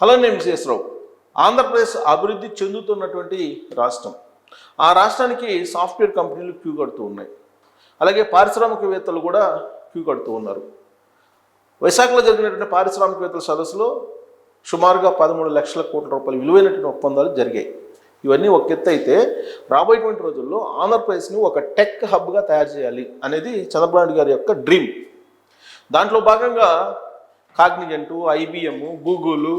Hello నేను శేషరావు ఆంధ్రప్రదేశ్ అభివృద్ధి చెందుతున్నటువంటి రాష్ట్రం. ఆ రాష్ట్రానికి సాఫ్ట్వేర్ కంపెనీలు క్యూ కడుతూ ఉన్నాయి. అలాగే పారిశ్రామికవేత్తలు కూడా క్యూ కడుతూ ఉన్నారు. వైశాఖలో జరిగినటువంటి పారిశ్రామికవేత్తల సదస్సులో సుమారుగా పదమూడు లక్షల కోట్ల రూపాయలు విలువైనటువంటి ఒప్పందాలు జరిగాయి. ఇవన్నీ ఒక ఎత్తు అయితే రాబోయేటువంటి రోజుల్లో ఆంధ్రప్రదేశ్ని ఒక టెక్ హబ్గా తయారు చేయాలి అనేది చంద్రబాబు గారి యొక్క డ్రీమ్. దాంట్లో భాగంగా Cognizant IBM Google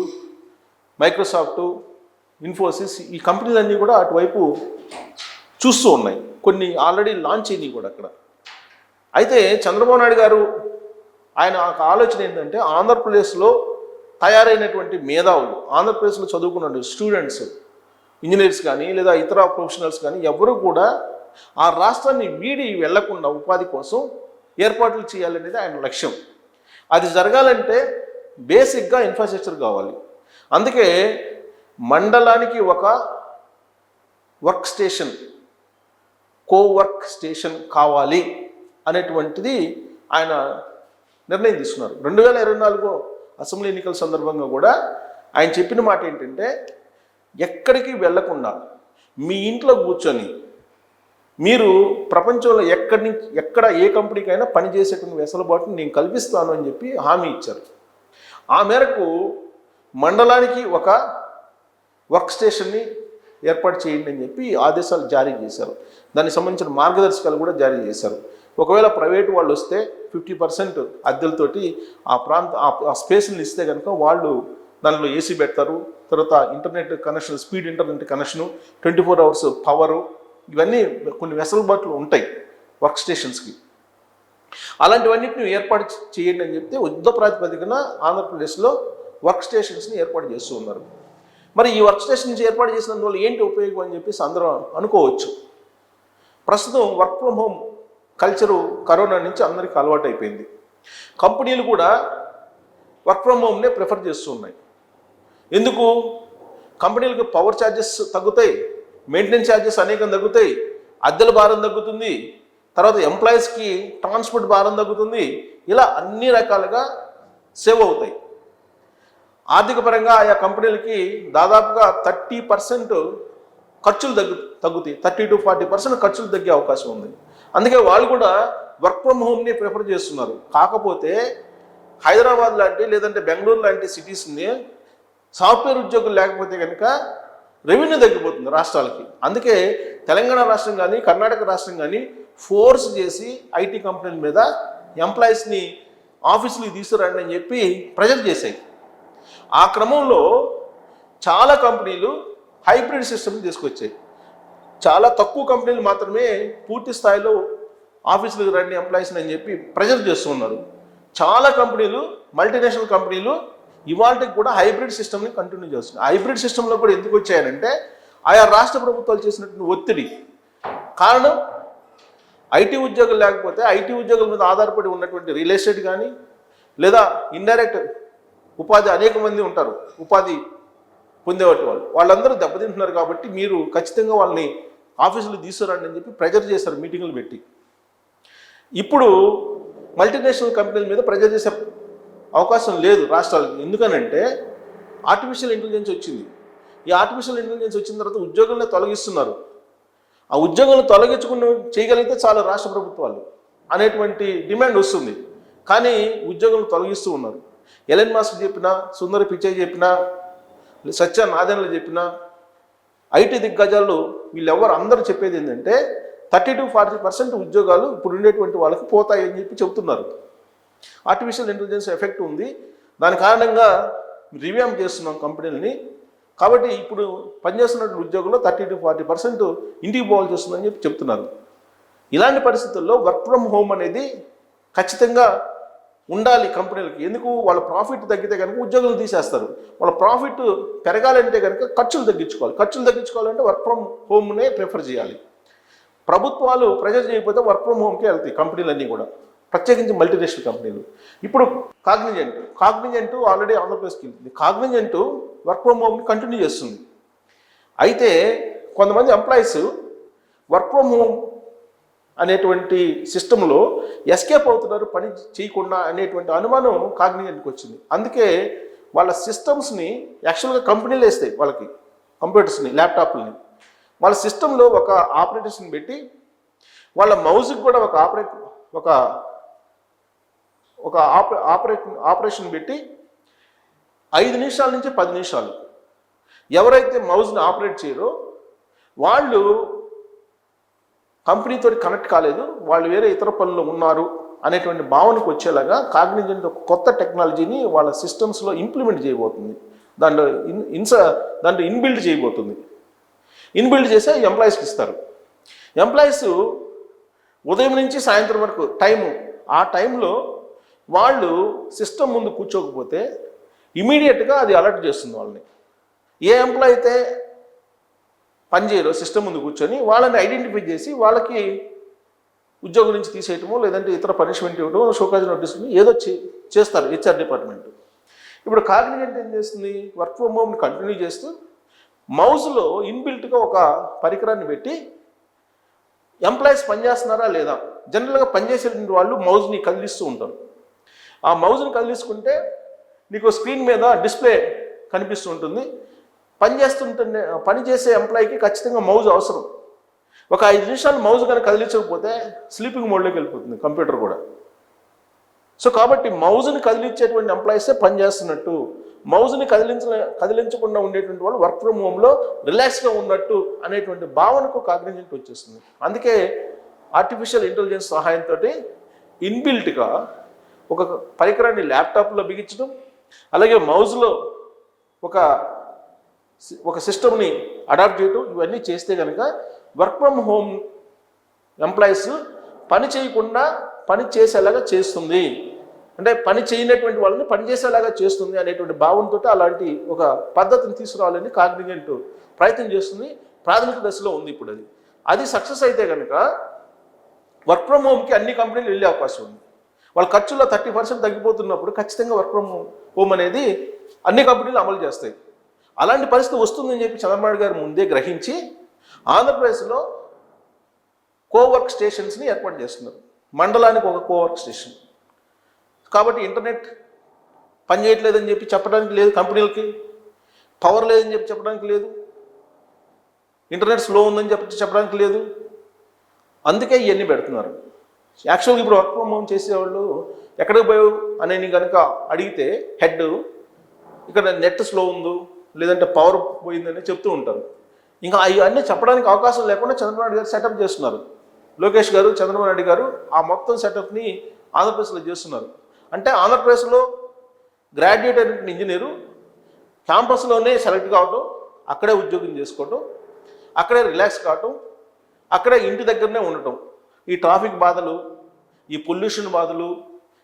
Microsoft Infosys ఈ కంపెనీలన్నీ కూడా అటువైపు చూస్తూ ఉన్నాయి. కొన్ని ఆల్రెడీ లాంచ్ అయినాయి కూడా అక్కడ. అయితే చంద్రబాబు నాయుడు గారు ఆయన ఒక ఆలోచన ఏంటంటే ఆంధ్రప్రదేశ్లో తయారైనటువంటి మేధావులు ఆంధ్రప్రదేశ్లో చదువుకున్న స్టూడెంట్స్ ఇంజనీర్స్ కానీ లేదా ఇతర ప్రొఫెషనల్స్ కానీ ఎవరు కూడా ఆ రాష్ట్రాన్ని వీడి వెళ్ళకుండా ఉపాధి కోసం ఏర్పాట్లు చేయాలనేది ఆయన లక్ష్యం. అది జరగాలంటే బేసిక్గా ఇన్ఫ్రాస్ట్రక్చర్ కావాలి. అందుకే మండలానికి ఒక వర్క్ స్టేషన్ కోవర్క్ స్టేషన్ కావాలి అనేటువంటిది ఆయన నిర్ణయం తీసుకున్నారు. రెండు వేల ఇరవై నాలుగు అసెంబ్లీ ఎన్నికల సందర్భంగా కూడా ఆయన చెప్పిన మాట ఏంటంటే ఎక్కడికి వెళ్ళకుండా మీ ఇంట్లో కూర్చొని మీరు ప్రపంచంలో ఎక్కడి నుంచి ఎక్కడ ఏ కంపెనీకైనా పనిచేసేటువంటి వెసులుబాటుని నేను కల్పిస్తాను అని చెప్పి హామీ ఇచ్చారు. ఆ మేరకు మండలానికి ఒక వర్క్ స్టేషన్ని ఏర్పాటు చేయండి అని చెప్పి ఆదేశాలు జారీ చేశారు. దానికి సంబంధించిన మార్గదర్శకాలు కూడా జారీ చేశారు. ఒకవేళ ప్రైవేట్ వాళ్ళు వస్తే ఫిఫ్టీ పర్సెంట్ అద్దెలతోటి ఆ ప్రాంత ఆ- ఆ స్పేస్ని ఇస్తే కనుక వాళ్ళు దానిలో ఏసీ పెడతారు. తర్వాత internet connection speed internet connection twenty four hours power ఇవన్నీ కొన్ని వెసలుబాట్లు ఉంటాయి వర్క్ స్టేషన్స్కి. అలాంటివన్నిటిని ఏర్పాటు చేయండి అని చెప్తే యుద్ధ ప్రాతిపదికన ఆంధ్రప్రదేశ్లో వర్క్ స్టేషన్స్ని ఏర్పాటు చేస్తూ ఉన్నారు. మరి ఈ వర్క్ స్టేషన్స్ ఏర్పాటు చేసినందువల్ల ఏంటి ఉపయోగం అని చెప్పేసి అందరం అనుకోవచ్చు. ప్రస్తుతం work from home culture corona నుంచి అందరికీ అలవాటు అయిపోయింది కంపెనీలు కూడా వర్క్ ఫ్రమ్ హోమ్నే ప్రిఫర్ చేస్తూ ఉన్నాయి. ఎందుకు? కంపెనీలకు పవర్ ఛార్జెస్ తగ్గుతాయి మెయింటెనెన్స్ ఛార్జెస్ అనేకం తగ్గుతాయి అద్దెల భారం తగ్గుతుంది తర్వాత ఎంప్లాయీస్కి ట్రాన్స్పోర్ట్ భారం తగ్గుతుంది ఇలా అన్ని రకాలుగా సేవ్ అవుతాయి. ఆర్థిక పరంగా ఆయా కంపెనీలకి దాదాపుగా థర్టీ పర్సెంట్ ఖర్చులు తగ్గు తగ్గుతాయి. థర్టీ టు ఫార్టీ పర్సెంట్ ఖర్చులు తగ్గే అవకాశం ఉంది. అందుకే వాళ్ళు కూడా వర్క్ ఫ్రమ్ హోమ్ని ప్రిఫర్ చేస్తున్నారు. కాకపోతే హైదరాబాద్ లాంటి లేదంటే బెంగళూరు లాంటి సిటీస్ని సాఫ్ట్వేర్ ఉద్యోగులు లేకపోతే కనుక రెవెన్యూ తగ్గిపోతుంది రాష్ట్రాలకి. అందుకే తెలంగాణ రాష్ట్రం కానీ కర్ణాటక రాష్ట్రం కానీ ఫోర్స్ చేసి ఐటీ కంపెనీల మీద ఎంప్లాయీస్ని ఆఫీసులకి తీసుకురండి అని చెప్పి ప్రెజర్ చేశాయి. ఆ క్రమంలో చాలా కంపెనీలు హైబ్రిడ్ సిస్టమ్ తీసుకొచ్చాయి. చాలా తక్కువ కంపెనీలు మాత్రమే పూర్తి స్థాయిలో ఆఫీసులకు రండి ఎంప్లాయీస్ని అని చెప్పి ప్రెజర్ చేస్తున్నారు చాలా కంపెనీలు మల్టీనేషనల్ కంపెనీలు ఇవాళకి కూడా హైబ్రిడ్ సిస్టమ్ని కంటిన్యూ చేస్తున్నాయి. హైబ్రిడ్ సిస్టంలో కూడా ఎందుకు వచ్చాయనంటే ఆయా రాష్ట్ర ప్రభుత్వాలు చేసినటువంటి ఒత్తిడి. కారణం ఐటీ ఉద్యోగులు లేకపోతే ఐటీ ఉద్యోగుల మీద ఆధారపడి ఉన్నటువంటి రియల్ ఎస్టేట్ కానీ లేదా ఇండైరెక్ట్ ఉపాధి అనేక మంది ఉంటారు. ఉపాధి పొందేవాటి వాళ్ళు. వాళ్ళందరూ దెబ్బతింటున్నారు కాబట్టి మీరు ఖచ్చితంగా వాళ్ళని ఆఫీసులు తీసుకురండి అని చెప్పి ప్రెజర్ చేశారు మీటింగులు పెట్టి. ఇప్పుడు మల్టీనేషనల్ కంపెనీల మీద ప్రెజర్ చేసే అవకాశం లేదు రాష్ట్రాలకు. ఎందుకనంటే ఆర్టిఫిషియల్ ఇంటెలిజెన్స్ వచ్చింది. ఈ ఆర్టిఫిషియల్ ఇంటెలిజెన్స్ వచ్చిన తర్వాత ఉద్యోగులను తొలగిస్తున్నారు. ఆ ఉద్యోగులను తొలగించుకుని చేయగలిగితే చాలు రాష్ట్ర ప్రభుత్వాలు అనేటువంటి డిమాండ్ వస్తుంది. కానీ ఉద్యోగులను తొలగిస్తూ ఉన్నారు. ఎలెన్ మాస్క్ చెప్పినా సుందర పిచ్చయ్య చెప్పినా సత్య నాదెన్లు చెప్పినా ఐటీ దిగ్గజాలు వీళ్ళెవరు అందరూ చెప్పేది ఏంటంటే థర్టీ టు ఫార్టీ పర్సెంట్ ఉద్యోగాలు ఇప్పుడు ఉండేటువంటి వాళ్ళకి పోతాయని చెప్పి చెబుతున్నారు. ఆర్టిఫిషియల్ ఇంటెలిజెన్స్ ఎఫెక్ట్ ఉంది. దాని కారణంగా రివ్యామ్ చేస్తున్నాం కంపెనీలని. కాబట్టి ఇప్పుడు పనిచేస్తున్నటువంటి ఉద్యోగంలో థర్టీ టు ఫార్టీ పర్సెంట్ ఇంటికి పోవాల్సి వస్తుందని చెప్పి చెప్తున్నారు. ఇలాంటి పరిస్థితుల్లో వర్క్ ఫ్రమ్ హోమ్ అనేది ఖచ్చితంగా ఉండాలి కంపెనీలకి. ఎందుకు? వాళ్ళ ప్రాఫిట్ తగ్గితే కనుక ఉద్యోగులు తీసేస్తారు. వాళ్ళ ప్రాఫిట్ పెరగాలంటే కనుక ఖర్చులు తగ్గించుకోవాలి. ఖర్చులు తగ్గించుకోవాలంటే వర్క్ ఫ్రమ్ హోమ్నే ప్రిఫర్ చేయాలి. ప్రభుత్వాలు ప్రెజర్ చేయకపోతే వర్క్ ఫ్రమ్ హోమ్కే వెళ్తాయి కంపెనీలన్నీ కూడా. ప్రత్యేకించి మల్టీనేషనల్ కంపెనీలు. ఇప్పుడు కాగ్నిజెంట్. కాగ్నిజెంట్ ఆల్రెడీ ఆంధ్రప్రదేశ్కి వెళ్తుంది. కాగ్నిజెంట్ వర్క్ ఫ్రమ్ హోమ్ని కంటిన్యూ చేస్తుంది. అయితే కొంతమంది ఎంప్లాయీస్ వర్క్ ఫ్రమ్ హోమ్ అనేటువంటి సిస్టంలో ఎస్కేప్ అవుతున్నారు పని చేయకుండా అనేటువంటి అనుమానం కాగ్నిజెంట్కి వచ్చింది. అందుకే వాళ్ళ సిస్టమ్స్ని యాక్చువల్గా కంపెనీలు వేస్తాయి వాళ్ళకి కంప్యూటర్స్ని ల్యాప్టాప్లని. వాళ్ళ సిస్టంలో ఒక ఆపరేటర్స్ని పెట్టి వాళ్ళ మౌజ్కి కూడా ఒక ఆపరేట్ ఒక ఒక ఆపరే ఆపరేట్ ఆపరేషన్ పెట్టి ఐదు నిమిషాల నుంచి పది నిమిషాలు ఎవరైతే మౌజ్ని ఆపరేట్ చేయరో వాళ్ళు కంపెనీతో కనెక్ట్ కాలేదు వాళ్ళు వేరే ఇతర పనులు ఉన్నారు అనేటువంటి భావనకు వచ్చేలాగా కాగ్నిజెంట్ ఒక కొత్త టెక్నాలజీని వాళ్ళ సిస్టమ్స్లో ఇంప్లిమెంట్ చేయబోతుంది. దాంట్లో ఇన్ ఇన్స దాంట్లో ఇన్బిల్డ్ చేయబోతుంది. ఇన్బిల్డ్ చేసే ఎంప్లాయీస్కి ఇస్తారు. ఎంప్లాయీస్ ఉదయం నుంచి సాయంత్రం వరకు టైము ఆ టైంలో వాళ్ళు సిస్టమ్ ముందు కూర్చోకపోతే ఇమీడియట్గా అది అలర్ట్ చేస్తుంది వాళ్ళని. ఏ ఎంప్లాయ్ అయితే పనిచేయరు సిస్టమ్ ముందు కూర్చొని వాళ్ళని ఐడెంటిఫై చేసి వాళ్ళకి ఉద్యోగం నుంచి తీసేయటమో లేదంటే ఇతర పనిష్మెంట్ ఇవ్వటమో షోకాజ్ నోటీస్ ఏదో చేస్తారు హెచ్ఆర్ డిపార్ట్మెంట్. ఇప్పుడు కాగ్నిజెంట్ ఏం చేస్తుంది? వర్క్ ఫ్రమ్ హోమ్ని కంటిన్యూ చేస్తూ మౌస్లో ఇన్బిల్ట్గా ఒక పరికరాన్ని పెట్టి ఎంప్లాయీస్ పనిచేస్తున్నారా లేదా? జనరల్గా పనిచేసేటువంటి వాళ్ళు మౌజ్ని కదిలిస్తూ ఉంటారు. ఆ మౌజ్ని కదిలిస్తుంటే నీకు స్క్రీన్ మీద డిస్ప్లే కనిపిస్తూ ఉంటుంది. పని చేస్తుంటే పని చేసే ఎంప్లాయీకి ఖచ్చితంగా మౌజ్ అవసరం. ఒక ఐదు నిమిషాలు మౌజ్ కనుక కదిలించకపోతే స్లీపింగ్ మోడ్లోకి వెళ్ళిపోతుంది కంప్యూటర్ కూడా. సో కాబట్టి మౌజ్ని కదిలించేటువంటి ఎంప్లాయీసే పనిచేస్తున్నట్టు మౌజ్ని కదిలించ కదిలించకుండా ఉండేటువంటి వాళ్ళు వర్క్ ఫ్రమ్ హోమ్లో రిలాక్స్గా ఉన్నట్టు అనేటువంటి భావనకు కాగ్నిజెంట్ వచ్చేస్తుంది. అందుకే ఆర్టిఫిషియల్ ఇంటెలిజెన్స్ సహాయంతో ఇన్బిల్ట్గా ఒక పరికరాన్ని ల్యాప్టాప్లో బిగించడం అలాగే మౌజ్లో ఒక ఒక సిస్టమ్ని అడాప్ట్ చేయడం ఇవన్నీ చేస్తే కనుక వర్క్ ఫ్రమ్ హోమ్ ఎంప్లాయీస్ పని చేయకుండా పని చేసేలాగా చేస్తుంది. అంటే పని చేయనటువంటి వాళ్ళని పని చేసేలాగా చేస్తుంది అనేటువంటి భావంతో అలాంటి ఒక పద్ధతిని తీసుకురావాలని కాగ్నిగెంట్ ప్రయత్నం చేస్తుంది. ప్రాథమిక దశలో ఉంది ఇప్పుడు అది. అది సక్సెస్ అయితే కనుక వర్క్ ఫ్రమ్ హోమ్కి అన్ని కంపెనీలు వెళ్ళే అవకాశం ఉంది. వాళ్ళ ఖర్చుల్లో థర్టీ పర్సెంట్ తగ్గిపోతున్నప్పుడు ఖచ్చితంగా వర్క్ ఫ్రమ్ హోమ్ అనేది అన్ని కంపెనీలు అమలు చేస్తాయి. అలాంటి పరిస్థితి వస్తుందని చెప్పి చంద్రబాబు గారు ముందే గ్రహించి ఆంధ్రప్రదేశ్లో కోవర్క్ స్టేషన్స్ని ఏర్పాటు చేస్తున్నారు. మండలానికి ఒక కోవర్క్ స్టేషన్. కాబట్టి ఇంటర్నెట్ పని చేయట్లేదని చెప్పి చెప్పడానికి లేదు కంపెనీలకి పవర్ లేదని చెప్పి చెప్పడానికి లేదు ఇంటర్నెట్ స్లో ఉందని చెప్పి చెప్పడానికి లేదు. అందుకే ఇవన్నీ పెడుతున్నారు. యాక్చువల్గా ఇప్పుడు వర్క్ ఫ్రమ్ హోమ్ చేసేవాళ్ళు ఎక్కడికి పోయావు అని కనుక అడిగితే హెడ్ ఇక్కడ నెట్ స్లో ఉందో లేదంటే పవర్ పోయిందని చెప్తూ ఉంటారు. ఇంకా అవన్నీ చెప్పడానికి అవకాశం లేకుండా చంద్రబాబు నాయుడు గారు సెటప్ చేస్తున్నారు. లోకేష్ గారు చంద్రబాబు నాయుడు గారు ఆ మొత్తం సెటప్ని ఆంధ్రప్రదేశ్లో చేస్తున్నారు. అంటే ఆంధ్రప్రదేశ్లో గ్రాడ్యుయేట్ అయినటువంటి ఇంజనీరు క్యాంపస్లోనే సెలెక్ట్ కావటం అక్కడే ఉద్యోగం చేసుకోవటం అక్కడే రిలాక్స్ కావటం అక్కడే ఇంటి దగ్గరనే ఉండటం. ఈ ట్రాఫిక్ బాధలు ఈ పొల్యూషన్ బాధలు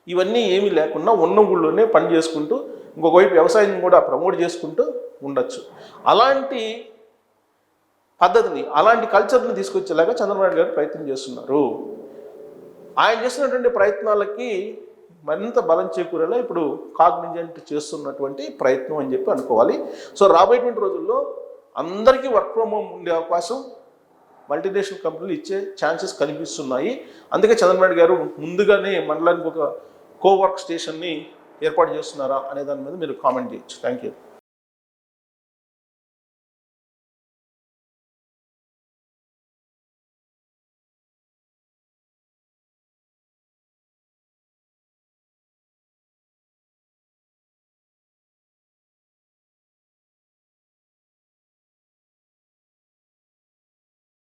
ఇవన్నీ ఏమీ లేకుండా ఉన్న ఊళ్ళోనే పని చేసుకుంటూ ఇంకొకవైపు వ్యవసాయం కూడా ప్రమోట్ చేసుకుంటూ ఉండొచ్చు. అలాంటి పద్ధతిని అలాంటి కల్చర్ని తీసుకొచ్చేలాగా చంద్రబాబు గారు ప్రయత్నం చేస్తున్నారు. ఆయన చేసినటువంటి ప్రయత్నాలకి మరింత బలం చేకూరేలా ఇప్పుడు కాగ్నిజెంట్ చేస్తున్నటువంటి ప్రయత్నం అని చెప్పి అనుకోవాలి. సో రాబోయేటువంటి రోజుల్లో అందరికీ వర్క్ ఫ్రమ్ హోమ్ ఉండే అవకాశం మల్టీనేషనల్ కంపెనీలు ఇచ్చే ఛాన్సెస్ కనిపిస్తున్నాయి. అందుకే చంద్రబాబు గారు ముందుగానే మండలానికి ఒక కోవర్క్ స్టేషన్ని ఏర్పాటు చేస్తున్నారా అనే దాని మీద మీరు కామెంట్ చేయొచ్చు. Thank you